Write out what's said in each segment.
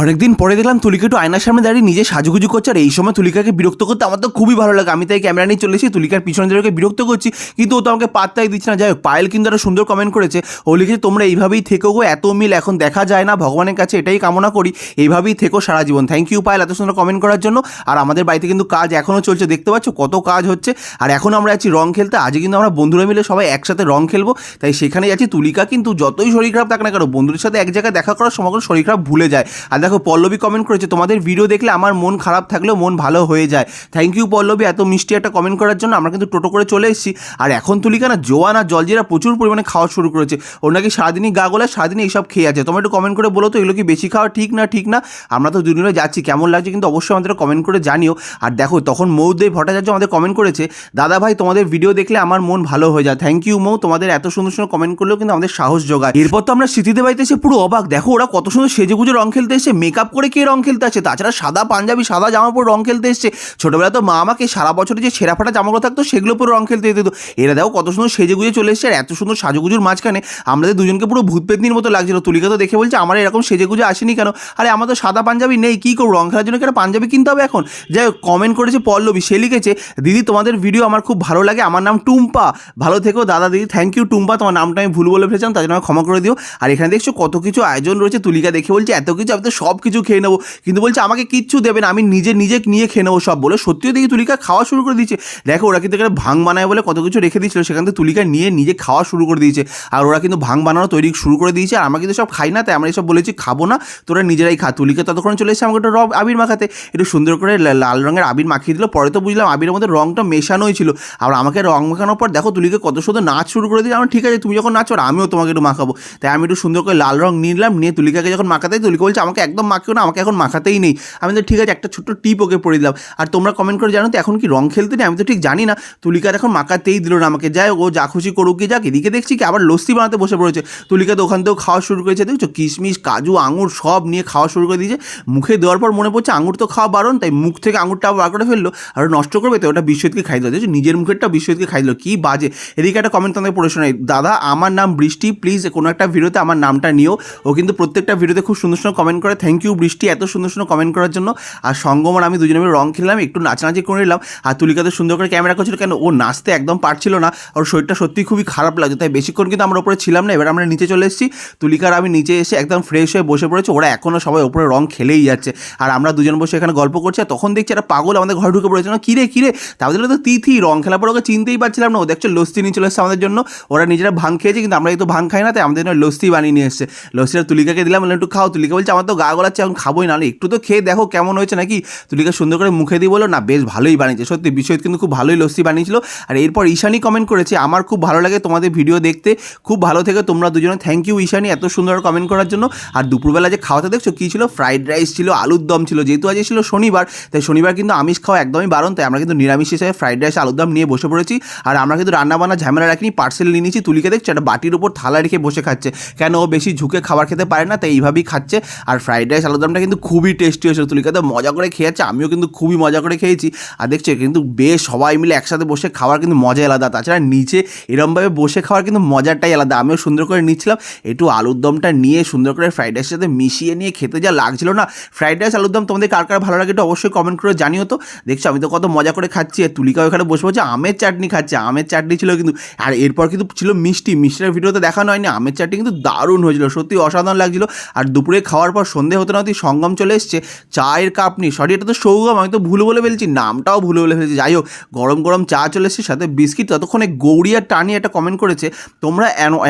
অনেকদিন পরে দেখলাম তুলিকা একটু আয়নার সামনে দাঁড়িয়ে নিজে সাজুগুজু করছে, আর এই সময় তুলিকাকে বিরক্ত করতে আমার তো খুবই ভালো লাগে। আমি তাই ক্যামেরা নিয়ে চলে এসেছি, তুলিকার পিছনে ওকে বিরক্ত করছি, কিন্তু ও তো আমাকে পাত্তাই দিচ্ছে না। যাই হোক, পায়েল কিন্তু একটা সুন্দর কমেন্ট করেছে, ও লিখেছে, তোমরা এইভাবেই থেকো গো, এত মিল এখন দেখা যায় না, ভগবানের কাছে এটাই কামনা করি, এইভাবেই থেকো সারা জীবন। থ্যাংক ইউ পায়েল, এত সুন্দর কমেন্ট করার জন্য। আর আমাদের বাড়িতে কিন্তু কাজ এখনও চলছে, দেখতে পাচ্ছ কত কাজ হচ্ছে। আর এখন আমরা আছি রং খেলতে, আজকে কিন্তু আমরা বন্ধুরা মিলে সবাই একসাথে রং খেলব, তাই সেখানে যাচ্ছি তুলিকা কিন্তু যতই শরীর খারাপ থাক না কেন, বন্ধুদের সাথে এক জায়গায় দেখা করার সমগ্র শরীর খারাপ ভুলে যায়। আর দেখো পল্লবী কমেন্ট করেছে, তোমাদের ভিডিও দেখলে আমার মন খারাপ থাকলেও মন ভালো হয়ে যায়। থ্যাংক ইউ পল্লবী, এত মিষ্টি একটা কমেন্ট করার জন্য আমরা কিন্তু টোটো করে চলে এসেছি। আর এখন তুলিকা না জোয়ান আর জলজিরা প্রচুর পরিমাণে খাওয়া শুরু করেছে। ওর নাকি সারাদিনই গা গোলা সারাদিনই এইসব খেয়ে আছে। তোমরা একটু কমেন্ট করে বলো তো, এগুলো কি বেশি খাওয়া ঠিক না ঠিক না? আমরা তো দুজনে যাচ্ছি, কেমন লাগছে কিন্তু অবশ্যই আমাদের কমেন্ট করে জানিও। আর দেখো, তখন মৌদেব ভট্টাচার্য আমাদের কমেন্ট করেছে, দাদা ভাই, তোমাদের ভিডিও দেখলে আমার মন ভালো হয়ে যায়। থ্যাংক ইউ মৌ, তোমাদের এত সুন্দর সুন্দর কমেন্ট করলেও কিন্তু আমাদের সাহস যোগায় এরপর তো আমরা স্মৃতিতে বাড়িতে এসে পুরো অবাক। দেখো ওরা কত সুন্দর সেজেগুজে রং খেলতে এসে মেকআপ করে কে রং খেলতে আছে তাছাড়া সাদা পাঞ্জাবি, সাদা জামা পরে রং খেলতে এসছে। ছোটবেলা তো মা আমাকে সারা বছরে যে ছেঁড়া ফাটা জামাগুলো থাকতো সেগুলো পরে রং খেলতে দিত। এরা দেখো কত সুন্দর সেজেগুজে চলে এসছে, আর এত সুন্দর সাজুগুজুর মাঝখানে আমাদের দুজনকে পুরো ভূত পেতনির মতো লাগছিল। তুলিকা তো দেখে বলছে আমার এরকম সেজেগুজে আসেনি কেন? আরে, আমার তো সাদা পাঞ্জাবি নেই, কী করব? রং খেলার জন্য কি একটা পাঞ্জাবি কিনতে হবে এখন? যাই কমেন্ট করেছে পল্লবী, সে লিখেছে, দিদি, তোমাদের ভিডিও আমার খুব ভালো লাগে, আমার নাম টুম্পা। ভালো থেকো দাদা দিদি থ্যাংক ইউ টুম্পা, তোমার নামটা আমি ভুল বলে ফেলেছিলাম, তার জন্য ক্ষমা করে দিও। আর এখানে দেখছ কত কিছু আয়োজন রয়েছে, তুলিকা দেখে বলছে, এত কিছু, আমি তো সব কিছু খেয়ে নেব। কিন্তু বলছে, আমাকে কিচ্ছু দেবে না, আমি নিজে নিজে নিয়ে খেয়ে নেব সব, বলে সত্যিও দেখি তুলিকা খাওয়া শুরু করে দিয়েছে। দেখো, ওরা কিন্তু এখানে ভাং বানায় বলে কত কিছু রেখে দিয়েছিল, সেখান থেকে তুলিকা নিয়ে নিজে খাওয়া শুরু করে দিয়েছে। আর ওরা কিন্তু ভাং বানানো তৈরি শুরু করে দিয়েছে, আর আমরা কিন্তু সব খাই না, তাই আমরা এসব বলেছি, খাব না, তোরা নিজেরাই খা। তুলিকা ততক্ষণ চলে এসেছে আমাকে একটা রব আবির মাখাতে, একটু সুন্দর করে লাল রঙের আবির মাখিয়ে দিল। পরে তো বুঝলাম আবিরের মধ্যে রংটা মেশানোই ছিল। আর আমাকে রং মাখানোর পর দেখো তুলিকে কত সুন্দর নাচ শুরু করে দিয়েছে আমার ঠিক আছে, তুমি যখন নাচো, আমিও তোমাকে একটু মাখাবো। তাই আমি একটু সুন্দর করে লাল রং নিলাম, নিয়ে তুলিকাকে যখন মাখাতে, তুলিকা বলছে, আমাকে একদম মাখিও না, আমাকে এখন মাখাতেই নেই। আমি তো ঠিক আছে, একটা ছোট্ট টিপ ওকে পরে দিলাম। আর তোমরা কমেন্ট করে জানো তো, এখন কি রং খেলতে নেই? আমি তো ঠিক জানি না। তুলিকা এখন মাখাতেই দিল না আমাকে। যাই ও যা খুশি করুক কি যাক। এদিকে দেখছি কি, আবার লস্যি বানাতে বসে পড়েছে। তুলিকা তো ওখান থেকেও খাওয়া শুরু করেছে। দেখছ? কিশমিশ, কাজু, আঙুর সব নিয়ে খাওয়া শুরু করে দিয়েছে। মুখে দেওয়ার পর মনে পড়ছে আঙুর তো খাওয়া বারণ, তাই মুখ থেকে আঙুরটা আবার বার করে ফেলল আর নষ্ট করবে তো ওটা বিশ্বজিৎকে খাই দিল। দেখছ? নিজের মুখেরটা বিশ্বজিৎকে খাই দিল। কি বাজে। এদিকে একটা কমেন্ট তোমাদের পড়ে শোনাই। দাদা, আমার নাম বৃষ্টি প্লিজ কোনো একটা ভিডিওতে আমার নামটা নিও। ও কিন্তু প্রত্যেকটা ভিডিওতে খুব সুন্দর সুন্দর কমেন্ট করে। থ্যাংক ইউ বৃষ্টি এত সুন্দর সুন্দর কমেন্ট করার জন্য। আর সঙ্গম আর আমি দুজনে মিলে রং খেললাম একটু নাচানাচি করে নিলাম। আর তুলিকা তো সুন্দর করে ক্যামেরা করছিল কেন? ও নাচতে একদম পারছিল না। ওর শরীরটা সত্যি খুবই খারাপ লাগছে। তাই বেশিক্ষণ কিন্তু আমরা ওপরে ছিলাম না, এবার আমরা নিচে চলে এসেছি। তুলিকার আমি নিচে এসে একদম ফ্রেশ হয়ে বসে পড়েছি। ওরা এখনও সবাই ওপরে রং খেলেই যাচ্ছে। আর আমরা দুজন বসে এখানে গল্প করছি। আর তখন দেখছি একটা পাগল আমাদের ঘরে ঢুকে পড়েছে। না, কিরে কিরে? তাদের তো তিথি, রং খেলার পর ওকে চিনতেই পারছিলাম না। ও দেখছ লস্তি নিয়ে চলে এসছে আমাদের জন্য। ওরা নিজেরা ভাং খেয়েছে, কিন্তু আমরা এই তো ভাং খাই না, তাই আমাদের জন্য লস্যি বানিয়ে নিয়ে এসছে। লস্যিটা তুলিকাকে দিলাম একটু খাও। তুলিকা বলছে, আমার তো গা গলাচ্ছে এখন খাবোই না। একটু তো খেয়ে দেখো কেমন হয়েছে নাকি? তুলিকা সুন্দর করে মুখে দিয়ে বলো না, বেশ ভালোই বানিয়েছে। সত্যি বিষয় কিন্তু খুব ভালোই লস্যি বানিয়েছিল। আর এরপর ঈশানি কমেন্ট করেছে, আমার খুব ভালো লাগে তোমাদের ভিডিও দেখতে। খুব ভালো থেকে তোমরা দুজনে। থ্যাংক ইউ ঈশানি, এত সুন্দর কমেন্ট করার জন্য। আর দুপুরবেলা যে খাওয়াতে দেখছ, কী ছিল? ফ্রাইড রাইস ছিল, আলুর দম ছিল। যেহেতু আজ ছিল শনিবার, তাই শনিবার কিন্তু আমিষ খাওয়া একদমই বারণ। তাই আমরা কিন্তু নিরামিষ হিসেবে ফ্রাইড রাইস আলুর দম নিয়ে বসে পড়েছি। আর আমরা কিন্তু রান্না বান্না ঝামেলা রাখিনি পার্সেল নিয়ে নিয়েছি। তুলিকে দেখছ, একটা বাটির উপর থালা রেখে বসে খাচ্ছে। কেন ও বেশি ঝুঁকে খাবার খেতে পারে না, তাই এইভাবেই খাচ্ছে। আর ফ্রাইড রাইস আলুর দমটা কিন্তু খুবই টেস্টি হয়েছিল তুলিকা। তো মজা করে খেয়েছে, আমিও কিন্তু খুবই মজা করে খেয়েছি। আর দেখছ, কিন্তু বেশ সবাই মিলে একসাথে বসে খাওয়ার কিন্তু মজা আলাদা। তাছাড়া নিচে এরমভাবে বসে খাওয়ার কিন্তু মজাটাই আলাদা। আমিও সুন্দর করে নিচ্ছিলাম, একটু আলুর দমটা নিয়ে সুন্দর করে ফ্রাইড রাইসের সাথে মিশিয়ে নিয়ে খেতে যা লাগছিল না। ফ্রাইড রাইস আলুর দম তোমাদের কার কার ভালো লাগে একটু অবশ্যই কমেন্ট করে জানিও তো। দেখছ, আমি তো কত মজা করে খাচ্ছি। আর তুলিকা ওখানে বসে বসে আমের চাটনি খাচ্ছে। আমের চাটনি ছিল কিন্তু, আর এরপর কিন্তু ছিল মিষ্টি। মিষ্টির ভিডিওতে দেখানো হয়নি। আমের চাটনি কিন্তু দারুণ হয়েছিল সত্যি অসাধারণ লাগছিল। আর দুপুরে খাওয়ার পর সন্ধে হতে না হতেই সঙ্গম চলে এসছে। চায়ের কাপ নিয়ে। সরি, এটা তো সৌগম, আমি তো ভুল বলে ফেলছি। নামটাও ভুল বলে ফেলছি। যাই হোক, গরম গরম চা চলে এসছে, সাথে বিস্কিট। ততক্ষণে গৌরিয়ার টানি একটা কমেন্ট করেছে, তোমরা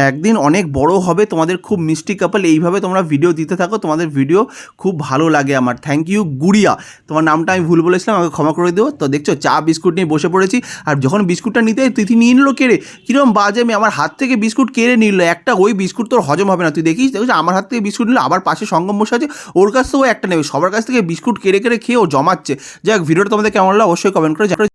একদিন অনেক বড় হবে, তোমাদের খুব মিষ্টি কাপল এইভাবে তোমরা ভিডিও দিতে থাকো, তোমাদের ভিডিও খুব ভালো লাগে আমার। Thank you Guriya. তোমার নামটা আমি ভুল বলেছিলাম, আমাকে ক্ষমা করে দিও। তো দেখছ, চা, বিস্কুট নিয়ে বসে পড়েছি। আর যখন বিস্কুটটা নিতে তিথি নিয়ে নিল কেড়ে কীরকম বাজে আমি আমার হাত থেকে বিস্কুট কেড়ে নিল। একটা ওই বিস্কুট তোর হজম হবে না। তুই দেখিস দেখছিস আমার হাত থেকে বিস্কুট নিল, আবার পাশে সঙ্গম বসে আছে। ওর কাছ থেকেও একটা নেবে সবার কাছ থেকে বিস্কুট কেড়ে কেড়ে খেয়ে ও জমাচ্ছে যাই হোক ভিডিওটা তোমাদের কেমন লাগল অবশ্যই কমেন্ট করে।